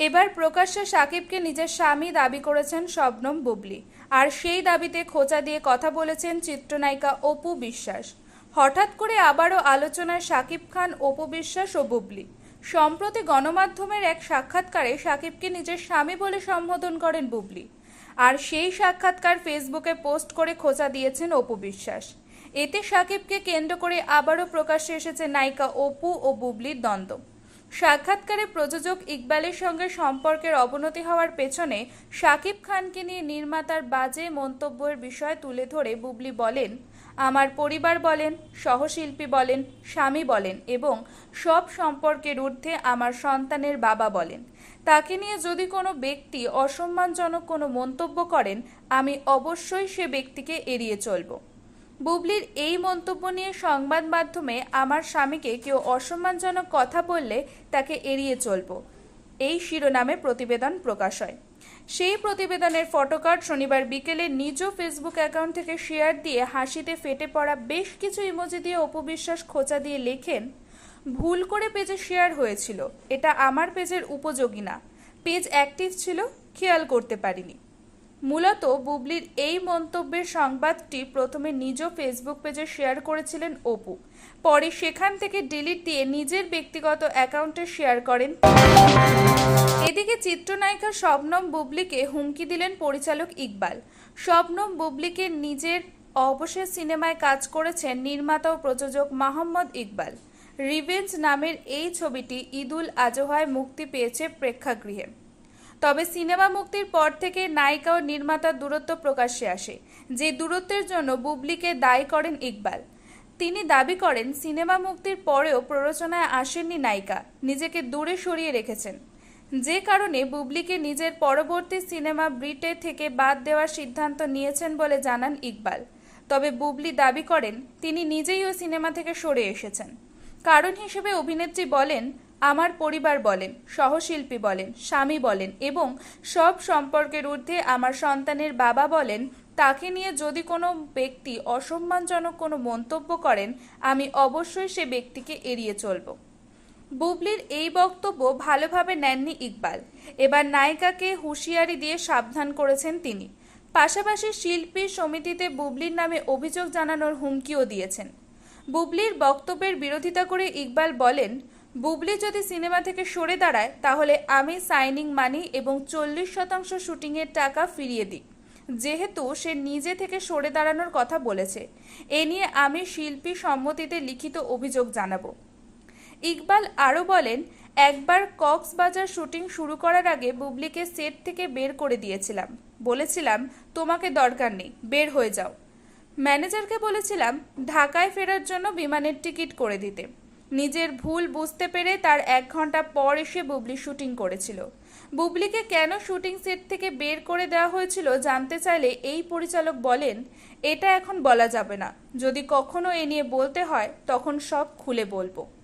এবার প্রকাশ্যে সাকিবকে নিজের স্বামী দাবি করেছেন শবনম বুবলি। আর সেই দাবিতে খোঁচা দিয়ে কথা বলেছেন চিত্রনায়িকা অপু বিশ্বাস। হঠাৎ করে আবারও আলোচনায় সাকিব খান, অপু বিশ্বাস ও বুবলি। সম্প্রতি গণমাধ্যমের এক সাক্ষাৎকারে সাকিবকে নিজের স্বামী বলে সম্বোধন করেন বুবলি। আর সেই সাক্ষাৎকার ফেসবুকে পোস্ট করে খোঁচা দিয়েছেন অপু বিশ্বাস। এতে সাকিবকে কেন্দ্র করে আবারও প্রকাশ্যে এসেছে নায়িকা অপু ও বুবলির দ্বন্দ্ব। সাক্ষাৎকারে প্রযোজক ইকবালের সঙ্গে সম্পর্কের অবনতি হওয়ার পেছনে শাকিব খানকে নিয়ে নির্মাতার বাজে মন্তব্যের বিষয় তুলে ধরে বুবলি বলেন, আমার পরিবার বলেন, সহশিল্পী বলেন, স্বামী বলেন এবং সব সম্পর্কের ঊর্ধ্বে আমার সন্তানের বাবা বলেন। তাকে নিয়ে যদি কোনো ব্যক্তি অসম্মানজনক কোনো মন্তব্য করেন, আমি অবশ্যই সে ব্যক্তিকে এড়িয়ে চলবো। বুবলির এই মন্তব্য নিয়ে সংবাদ মাধ্যমে আমার স্বামীকে কেউ অসম্মানজনক কথা বললে তাকে এড়িয়ে চলব। এই শিরোনামে প্রতিবেদন প্রকাশ হয়। সেই প্রতিবেদনের ফটোকার্ড শনিবার বিকেলে নিজ ফেসবুক অ্যাকাউন্ট থেকে শেয়ার দিয়ে হাসিতে ফেটে পড়া বেশ কিছু ইমোজি দিয়ে অপবিশ্বাস খোঁচা দিয়ে লেখেন, ভুল করে পেজে শেয়ার হয়েছিল। এটা আমার পেজের উপযোগী না। পেজ অ্যাক্টিভ ছিল, খেয়াল করতে পারিনি। মূলত বুবলির এই মন্তব্যের সংবাদটি প্রথমে নিজ ফেসবুক পেজে শেয়ার করেছিলেন অপু। পরে সেখান থেকে ডিলিট দিয়ে নিজের ব্যক্তিগত অ্যাকাউন্টে শেয়ার করেন। এদিকে চিত্রনায়িকা শবনম বুবলিকে হুমকি দিলেন পরিচালক ইকবাল। শবনম বুবলিকে নিজের অবশেষ সিনেমায় কাজ করেছেন নির্মাতা ও প্রযোজক মোহাম্মদ ইকবাল। রিভেঞ্জ নামের এই ছবিটি ঈদুল আজহায় মুক্তি পেয়েছে প্রেক্ষাগৃহে। তবে সিনেমা মুক্তির পর থেকে নায়িকা ও নির্মাতার দূরত্ব প্রকাশ্যে আসে, যে দূরত্বের জন্য বুবলিকে দায়ী করেন ইকবাল। তিনি দাবি করেন, সিনেমা মুক্তির পরেও প্ররোচনায় আসেননি নায়িকা, নিজেকে দূরে সরিয়ে রেখেছেন। যে কারণে বুবলিকে নিজের পরবর্তী সিনেমা ব্রিটে থেকে বাদ দেওয়ার সিদ্ধান্ত নিয়েছেন বলে জানান ইকবাল। তবে বুবলি দাবি করেন, তিনি নিজেই ওই সিনেমা থেকে সরে এসেছেন। কারণ হিসেবে অভিনেত্রী বলেন আমার পরিবার বলেন, সহশিল্পী বলেন, স্বামী বলেন এবং সব সম্পর্কের ঊর্ধ্বে আমার সন্তানের বাবা বলেন, তাকে নিয়ে যদি কোনো ব্যক্তি অসম্মানজনক কোনো মন্তব্য করেন, আমি অবশ্যই সে ব্যক্তিকে এড়িয়ে চলব। বুবলির এই বক্তব্য ভালোভাবে নেননি ইকবাল। এবার নায়িকাকে হুঁশিয়ারি দিয়ে সাবধান করেছেন তিনি। পাশাপাশি শিল্পী সমিতিতে বুবলির নামে অভিযোগ জানানোর হুমকিও দিয়েছেন। বুবলির বক্তব্যের বিরোধিতা করে ইকবাল বলেন বুবলি যদি সিনেমা থেকে সরে দাঁড়ায়, তাহলে আমি সাইনিং মানি এবং চল্লিশ শতাংশ শুটিংয়ের টাকা ফিরিয়ে দিই। যেহেতু সে নিজে থেকে সরে দাঁড়ানোর কথা বলেছে। এ নিয়ে আমি শিল্পী সম্মতিতে লিখিত অভিযোগ জানাব। ইকবাল আরও বলেন, একবার কক্সবাজার শুটিং শুরু করার আগে বুবলিকে সেট থেকে বের করে দিয়েছিলাম। বলেছিলাম, তোমাকে দরকার নেই, বের হয়ে যাও। ম্যানেজারকে বলেছিলাম, ঢাকায় ফেরার জন্য বিমানের টিকিট করে দিতে। নিজের ভুল বুঝতে পেরে তার এক ঘণ্টা পর এসে বুবলি শুটিং করেছিল। বুবলিকে কেন শুটিং সেট থেকে বের করে দেওয়া হয়েছিল জানতে চাইলে এই পরিচালক বলেন, এটা এখন বলা যাবে না। যদি কখনো এ নিয়ে বলতে হয়, তখন সব খুলে বলব।